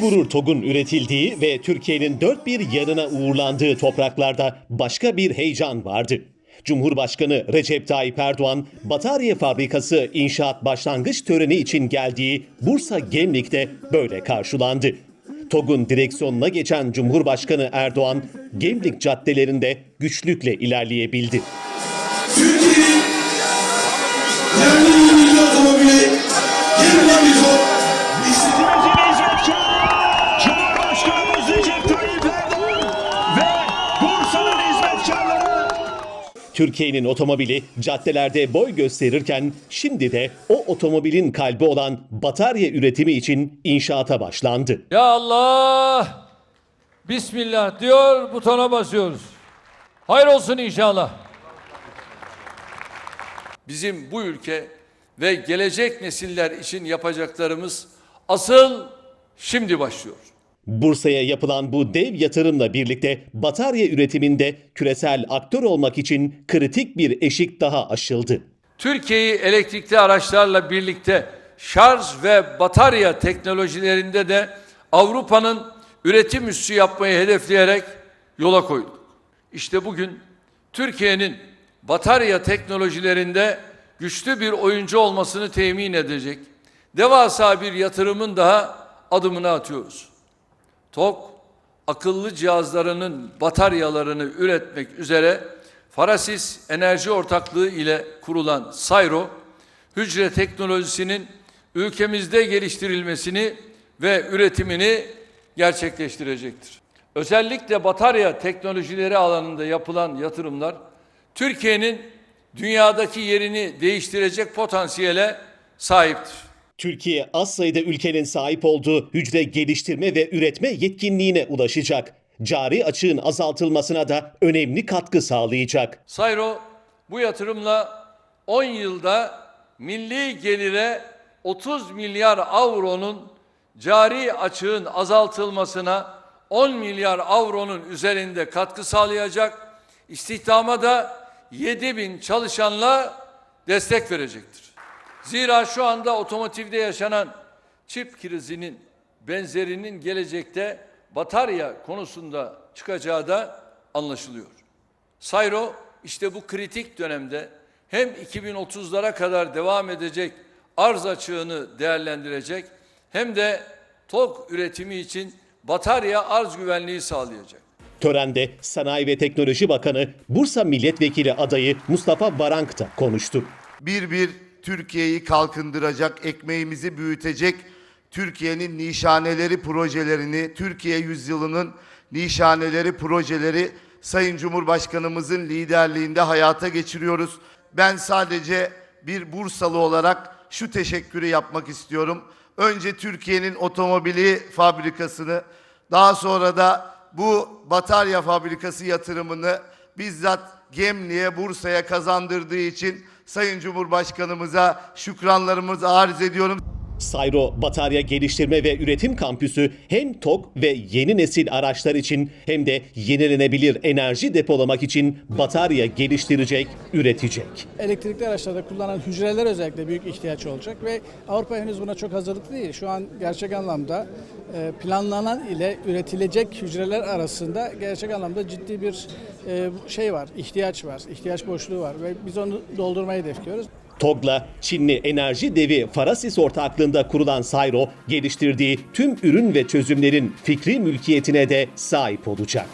gurur TOG'un üretildiği ve Türkiye'nin dört bir yanına uğurlandığı topraklarda başka bir heyecan vardı. Cumhurbaşkanı Recep Tayyip Erdoğan, batarya fabrikası inşaat başlangıç töreni için geldiği Bursa Gemlik'te böyle karşılandı. TOG'un direksiyonuna geçen Cumhurbaşkanı Erdoğan, Gemlik caddelerinde güçlükle ilerleyebildi. Türkiye'nin yerli milli otomobili yeniden Türkiye'nin otomobili caddelerde boy gösterirken şimdi de o otomobilin kalbi olan batarya üretimi için inşaata başlandı. Ya Allah! Bismillah diyor, butona basıyoruz. Hayır olsun inşallah. Bizim bu ülke ve gelecek nesiller için yapacaklarımız asıl şimdi başlıyor. Bursa'ya yapılan bu dev yatırımla birlikte batarya üretiminde küresel aktör olmak için kritik bir eşik daha aşıldı. Türkiye'yi elektrikli araçlarla birlikte şarj ve batarya teknolojilerinde de Avrupa'nın üretim üssü yapmayı hedefleyerek yola koyduk. İşte bugün Türkiye'nin batarya teknolojilerinde güçlü bir oyuncu olmasını temin edecek devasa bir yatırımın daha adımını atıyoruz. TOK akıllı cihazlarının bataryalarını üretmek üzere Farasis Enerji Ortaklığı ile kurulan Sayro, hücre teknolojisinin ülkemizde geliştirilmesini ve üretimini gerçekleştirecektir. Özellikle batarya teknolojileri alanında yapılan yatırımlar Türkiye'nin dünyadaki yerini değiştirecek potansiyele sahiptir. Türkiye az sayıda ülkenin sahip olduğu hücre geliştirme ve üretme yetkinliğine ulaşacak. Cari açığın azaltılmasına da önemli katkı sağlayacak. Sayro bu yatırımla 10 yılda milli gelire 30 milyar avronun cari açığın azaltılmasına 10 milyar avronun üzerinde katkı sağlayacak. İstihdama da 7 bin çalışanla destek verecektir. Zira şu anda otomotivde yaşanan çip krizinin benzerinin gelecekte batarya konusunda çıkacağı da anlaşılıyor. Sayro işte bu kritik dönemde hem 2030'lara kadar devam edecek arz açığını değerlendirecek hem de TOK üretimi için batarya arz güvenliği sağlayacak. Törende Sanayi ve Teknoloji Bakanı Bursa Milletvekili adayı Mustafa Varank da konuştu. bir bir Türkiye'yi kalkındıracak, ekmeğimizi büyütecek Türkiye'nin nişaneleri projelerini, Türkiye yüzyılının nişaneleri projeleri Sayın Cumhurbaşkanımızın liderliğinde hayata geçiriyoruz. Ben sadece bir Bursalı olarak şu teşekkürü yapmak istiyorum. Önce Türkiye'nin otomobili fabrikasını, daha sonra da bu batarya fabrikası yatırımını bizzat Gemli'ye, Bursa'ya kazandırdığı için Sayın Cumhurbaşkanımıza şükranlarımızı arz ediyorum. Sayro Batarya Geliştirme ve Üretim Kampüsü hem TOK ve yeni nesil araçlar için hem de yenilenebilir enerji depolamak için batarya geliştirecek, üretecek. elektrikli araçlarda kullanılan hücreler özellikle büyük ihtiyaç olacak ve Avrupa henüz buna çok hazırlıklı değil. Şu an gerçek anlamda e, planlanan ile üretilecek hücreler arasında gerçek anlamda ciddi bir e, şey var, ihtiyaç var, ihtiyaç boşluğu var ve biz onu doldurmayı hedefliyoruz. TOG'la Çinli enerji devi Farasis ortaklığında kurulan Sayro geliştirdiği tüm ürün ve çözümlerin fikri mülkiyetine de sahip olacak.